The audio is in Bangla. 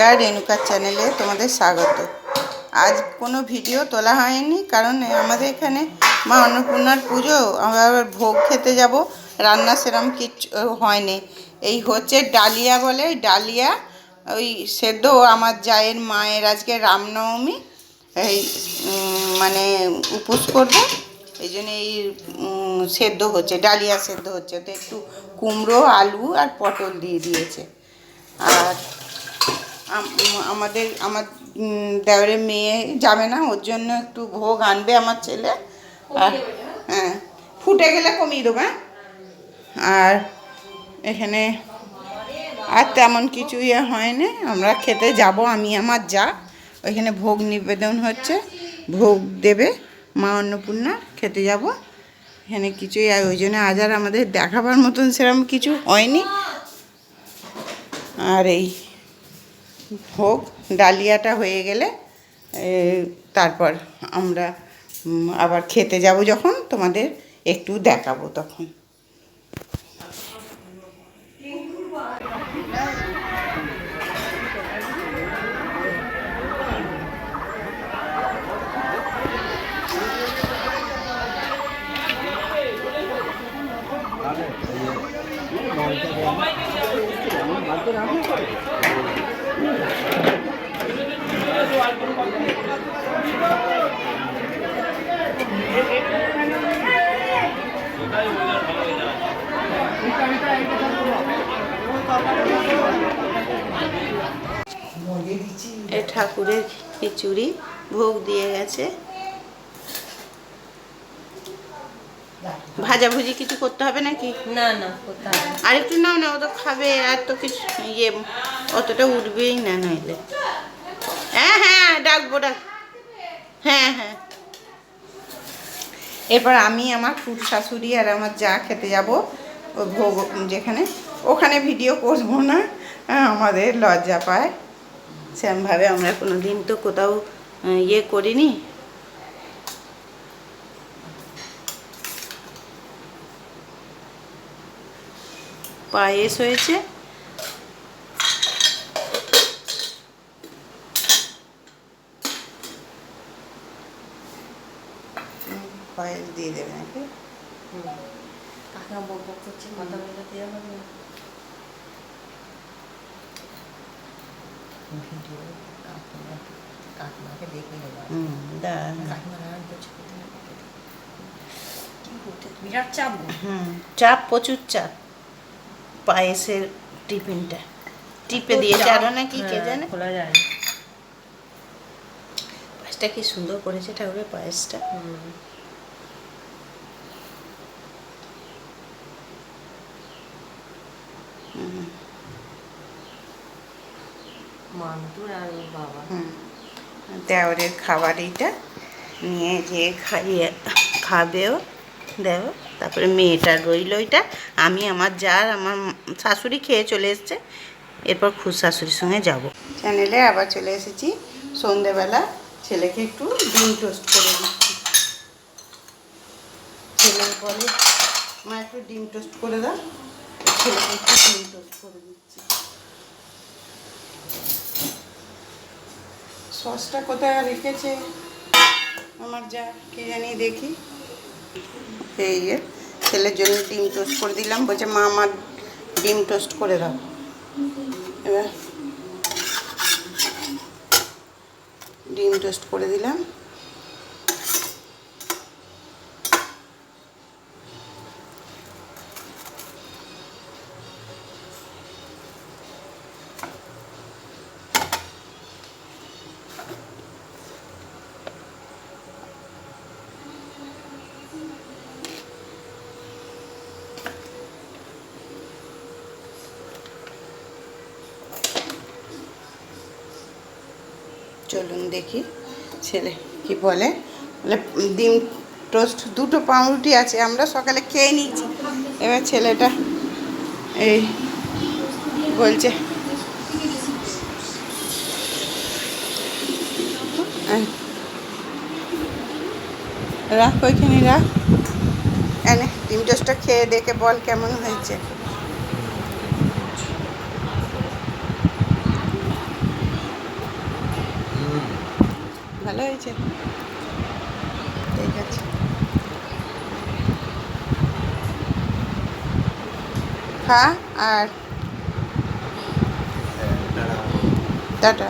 নমস্কার রেণুকার চ্যানেলে তোমাদের স্বাগত। আজ কোনো ভিডিও তোলা হয়নি, কারণ আমাদের এখানে মা অন্নপূর্ণার পুজো, আমরা আবার ভোগ খেতে যাব। রান্না সেরম কিচ্ছু হয়নি। এই হচ্ছে ডালিয়া বলে, ডালিয়া ওই সেদ্ধ আমার জায়ের মায়ের আজকে রামনবমী। এই মানে উপোস করব। এই জন্য এই সেদ্ধ হচ্ছে, ডালিয়া সেদ্ধ হচ্ছে। তো একটু কুমড়ো, আলু আর পটল দিয়ে দিয়েছে। আর আমাদের আমার উম, দেওরের মেয়ে যাবে না ওর জন্য একটু ভোগ আনবে আমার ছেলে। আর হ্যাঁ ফুটে গেলে কমিয়ে দেবো হ্যাঁ। আর এখানে আর তেমন কিছু ইয়ে হয় হয়নি আমরা খেতে যাব আমি আমার যা। ওইখানে ভোগ নিবেদন হচ্ছে ভোগ দেবে মা অন্নপূর্ণা খেতে যাব। এখানে কিছুই আর ওই জন্য আজ আর আমাদের দেখাবার মতন সেরকম কিছু হয়নি। আর এই ভোগ ডালিয়াটা হয়ে গেলে তারপর আমরা আবার খেতে যাব যখন তোমাদের একটু দেখাবো তখন। ঠাকুরের খিচুড়ি ভোগ দিয়ে গেছে। ভাজাভুজি কিছু করতে হবে নাকি? না না আর একটু নাও না ও তো খাবে আর তো কিছু ইয়ে অতটা উঠবেই না নইলে। হ্যাঁ হ্যাঁ ডাকবো ডাক। হ্যাঁ হ্যাঁ। এরপর আমি আমার ফুট শাশুড়ি আর আমার যা খেতে যাব ও ভোগ যেখানে ওখানে ভিডিও করব না হ্যাঁ, আমাদের লজ্জা পায়। সেরমভাবে আমরা কোনো দিন তো কোথাও ইয়ে করিনি। পায়েস হয়েছে। পায়েস দিয়ে দেবে নাকি? কাকা বক বক করছে কথা বলে দেওয়া হবে না কাকিমা কাকিমাকে দেখে বিরাট চাপ হুম চাপ প্রচুর চাপ। পায়েসের টিফিনটা। টিপে তো দিয়েছে আরও নাকি কে হ্যাঁ, জানে? খোলা যায়। পায়েসটা কি সুন্দর করেছে ঠাকুরের পায়েসটা। হুম। হুম, আর ওর বাবা। হুম। দেওরের খাবার এইটা নিয়ে যে খাইয়ে খাবেও দেও তারপরে মেয়েটা রইল ওইটা। আমি আমার যার আমার শাশুড়ি খেয়ে চলে এসছে। এরপর খুদ শাশুড়ির সঙ্গে যাব। চ্যানেলে আবার চলে এসেছি। সন্ধেবেলা ছেলেকে একটু ডিম টোস্ট করে দিচ্ছি। ছেলে বলে মা একটু ডিম টোস্ট করে দাও। ছেলেকে একটু ডিম টোস্ট করে দিচ্ছি। সসটা কোথায় রেখেছে? আমার যা, কে জানি দেখি। এই যে, ছেলের জন্য ডিম টোস্ট করে দিলাম। বলছে, মা, আমার ডিম টোস্ট করে দাও। এবার ডিম টোস্ট করে দিলাম। চলুন দেখি ছেলে কি বলে। বলে, ডিম টোস্ট দুটো পাউরুটি আছে, আমরা সকালে খেয়ে নিয়েছি। এবার ছেলেটা এই বলছে রাখ ওইখানে, রাখ। এনে, ডিম টোস্টটা খেয়ে দেখে বল কেমন হয়েছে। ভালো হয়েছে। ঠিক আছে। খা আর। টাটা।